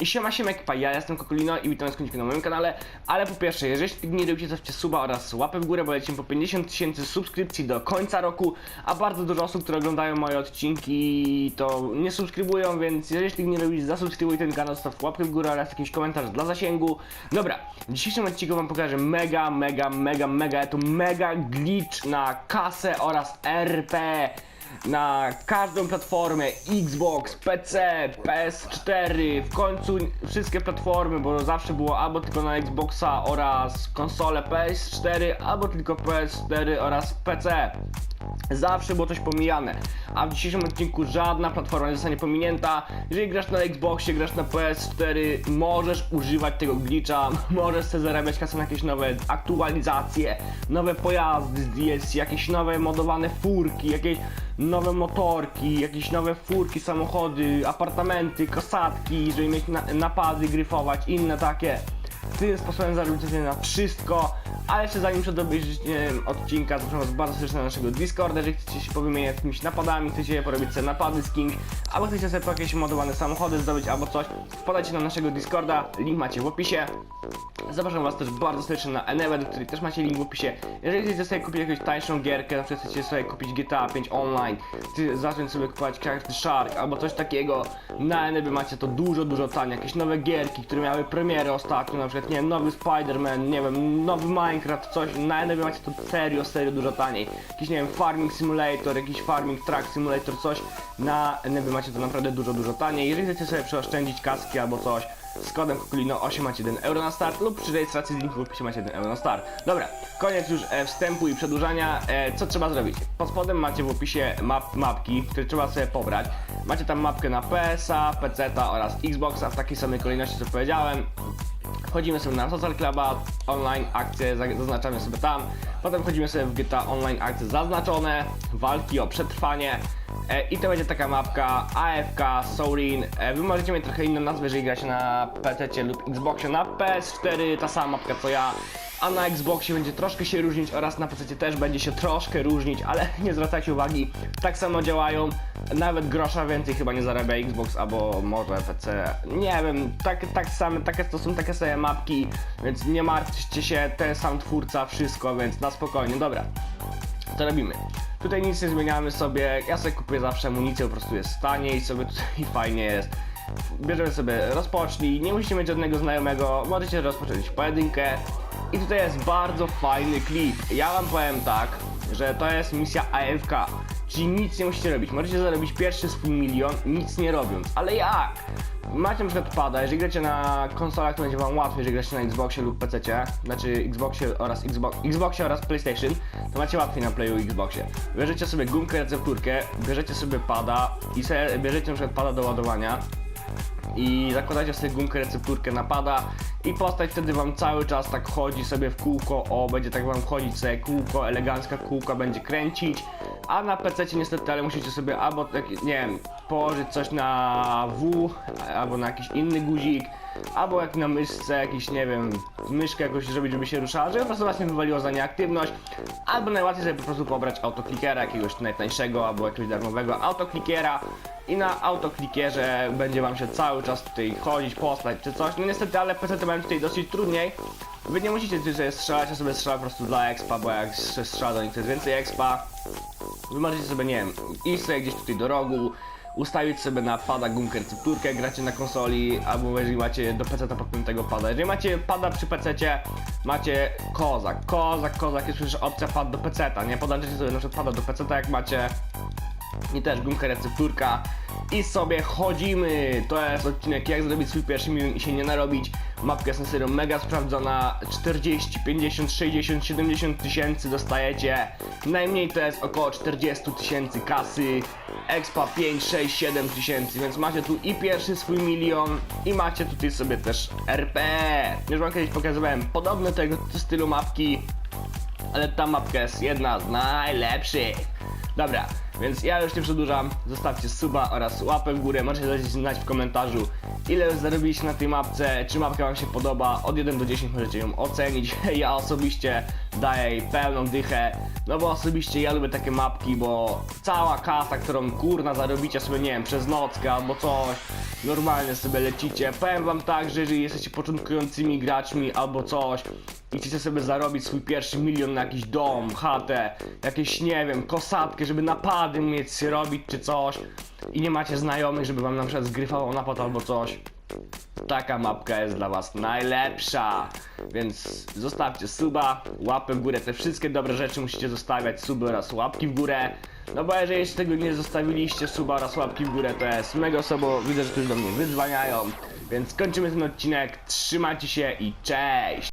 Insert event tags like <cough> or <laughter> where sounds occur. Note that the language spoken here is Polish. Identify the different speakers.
Speaker 1: I siema siema ekipa, ja jestem Kokolino i witam was na moim kanale Ale po pierwsze, jeżeli nie robicie, zostawcie suba oraz łapę w górę, bo lecimy po 50 tysięcy subskrypcji do końca roku A bardzo dużo osób, które oglądają moje odcinki to nie subskrybują, więc jeżeli nie robisz, zasubskrybuj ten kanał, zostaw łapkę w górę oraz jakiś komentarz dla zasięgu. Dobra, w dzisiejszym odcinku wam pokażę mega, mega, mega, mega, to mega glitch na kasę oraz RP na każdą platformę Xbox, PC, PS4, w końcu wszystkie platformy, bo zawsze było albo tylko na Xboxa oraz konsole PS4, albo tylko PS4 oraz PC. Zawsze było coś pomijane, a w dzisiejszym odcinku żadna platforma nie zostanie pominięta. Jeżeli grasz na Xboxie, grasz na PS4, możesz używać tego glitcha, <laughs> możesz sobie zarabiać kasę na jakieś nowe aktualizacje, nowe pojazdy DLC, jakieś nowe modowane furki, jakieś nowe motorki, jakieś nowe furki, samochody, apartamenty, kosatki, żeby mieć na napady, gryfować, inne takie. Tym sposobem zarobić sobie na wszystko. Ale jeszcze zanim przed obejrzeniem odcinka, zapraszam was bardzo serdecznie na naszego Discorda, jeżeli chcecie się powymieniać jakimiś napadami, chcecie porobić sobie napady z kimś, albo chcecie sobie jakieś modowane samochody zdobyć, albo coś, wpadajcie na naszego Discorda, link macie w opisie. Zapraszam was też bardzo serdecznie na Enewę, do której też macie link w opisie. Jeżeli chcecie sobie kupić jakąś tańszą gierkę, na przykład chcecie sobie kupić GTA 5 online, czy zacząć sobie kupować Character Shark albo coś takiego, na Enebie macie to dużo, dużo taniej. Jakieś nowe gierki, które miały premierę ostatnio, przykład, nie wiem, nowy Spider-Man, nie wiem, nowy Minecraft, coś, na Enebie macie to serio, serio dużo taniej. Jakiś, nie wiem, Farming Simulator, jakiś Farming Track Simulator, coś, na Enebie macie to naprawdę dużo, dużo taniej. Jeżeli chcecie sobie przeoszczędzić kaski albo coś, z kodem Kokolino 8 macie 1 euro na start lub przy rejestracji z linku w opisie macie 1 euro na start. Dobra, koniec już e, wstępu i przedłużania. E, co trzeba zrobić? Pod spodem macie w opisie map, mapki, które trzeba sobie pobrać. Macie tam mapkę na PS-a, PC-a oraz Xboxa w takiej samej kolejności co powiedziałem. Wchodzimy sobie na Social Cluba, online akcje za- zaznaczamy sobie tam. Potem wchodzimy sobie w GTA Online akcje zaznaczone, walki o przetrwanie. E, I to będzie taka mapka AFK, Sourin. E, wy możecie mieć trochę inną nazwę, jeżeli gracie na PC lub Xboxie. Na PS4 ta sama mapka co ja, a na Xboxie będzie troszkę się różnić oraz na PC też będzie się troszkę różnić, ale <laughs> nie zwracajcie uwagi, tak samo działają. Nawet grosza więcej chyba nie zarabia Xbox albo może PC. Nie wiem, tak, tak same, takie to są takie same mapki, więc nie martwcie się, ten sam twórca, wszystko, więc na spokojnie, dobra. To robimy. Tutaj nic nie zmieniamy sobie, ja sobie kupuję zawsze amunicję, po prostu jest taniej sobie tutaj <laughs> fajnie jest. Bierzemy sobie rozpocznij, nie musicie mieć żadnego znajomego, możecie rozpocząć pojedynkę. I tutaj jest bardzo fajny klip. Ja wam powiem tak, że to jest misja AFK, czyli nic nie musicie robić. Możecie zarobić pierwszy swój milion, nic nie robiąc. Ale jak? Macie na przykład pada, jeżeli gracie na konsolach, to będzie wam łatwiej, jeżeli gracie na Xboxie lub PC, znaczy Xboxie oraz Xbox, Xboxie oraz PlayStation, to macie łatwiej na Playu Xboxie. Bierzecie sobie gumkę, recepturkę, bierzecie sobie pada i sobie bierzecie na przykład pada do ładowania i zakładacie sobie gumkę, recepturkę napada i postać wtedy wam cały czas tak chodzi sobie w kółko, o będzie tak wam chodzić sobie kółko, elegancka kółka będzie kręcić, a na PC niestety, ale musicie sobie albo tak, nie wiem, położyć coś na W, albo na jakiś inny guzik, albo jak na myszce jakiś, nie wiem, myszkę jakoś zrobić, żeby się ruszała, żeby po prostu właśnie wywaliło za nieaktywność, albo najłatwiej sobie po prostu pobrać autoklikera jakiegoś najtańszego, albo jakiegoś darmowego autoklikera i na autoklikierze będzie wam się cały czas tutaj chodzić, postać czy coś. No niestety, ale PC mają tutaj dosyć trudniej. Wy nie musicie tutaj sobie strzelać, ja sobie strzelam po prostu dla expa, bo jak się strzela do nich to jest więcej expa. Wy możecie sobie, nie wiem, iść sobie gdzieś tutaj do rogu, ustawić sobie na pada gumkę recepturkę, gracie na konsoli, albo jeżeli macie do PC podpiętego pada. Jeżeli macie pada przy PC, macie kozak, kozak, kozak jest przecież opcja pad do PC, nie? Podłączycie sobie na przykład pada do PC, jak macie i też gumkę recepturka i sobie chodzimy. To jest odcinek jak zrobić swój pierwszy milion i się nie narobić. Mapka jest na serio mega sprawdzona. 40, 50, 60, 70 tysięcy dostajecie. Najmniej to jest około 40 tysięcy kasy. Expa 5, 6, 7 tysięcy, więc macie tu i pierwszy swój milion i macie tutaj sobie też RP. Już wam kiedyś pokazywałem podobne tego stylu mapki, ale ta mapka jest jedna z najlepszych. Dobra, więc ja już nie przedłużam. Zostawcie suba oraz łapę w górę. Możecie dać znać w komentarzu, ile zarobiliście na tej mapce, czy mapka wam się podoba. Od 1 do 10 możecie ją ocenić. <laughs> Ja osobiście daję jej pełną dychę, no bo osobiście ja lubię takie mapki, bo cała kasa, którą kurna zarobicie sobie, nie wiem, przez nockę albo coś, normalnie sobie lecicie. Powiem wam tak, że jeżeli jesteście początkującymi graczmi albo coś i chcecie sobie zarobić swój pierwszy milion na jakiś dom, chatę, jakieś, nie wiem, kosatkę, żeby napady mieć robić czy coś i nie macie znajomych, żeby wam na przykład zgryfało napad albo coś, Taka mapka jest dla was najlepsza, więc zostawcie suba, łapę w górę, te wszystkie dobre rzeczy musicie zostawiać, suby oraz łapki w górę. No bo jeżeli jeszcze tego nie zostawiliście, suba oraz łapki w górę, to jest mega osobo, widzę, że już do mnie wydzwaniają. Więc kończymy ten odcinek, trzymajcie się i cześć!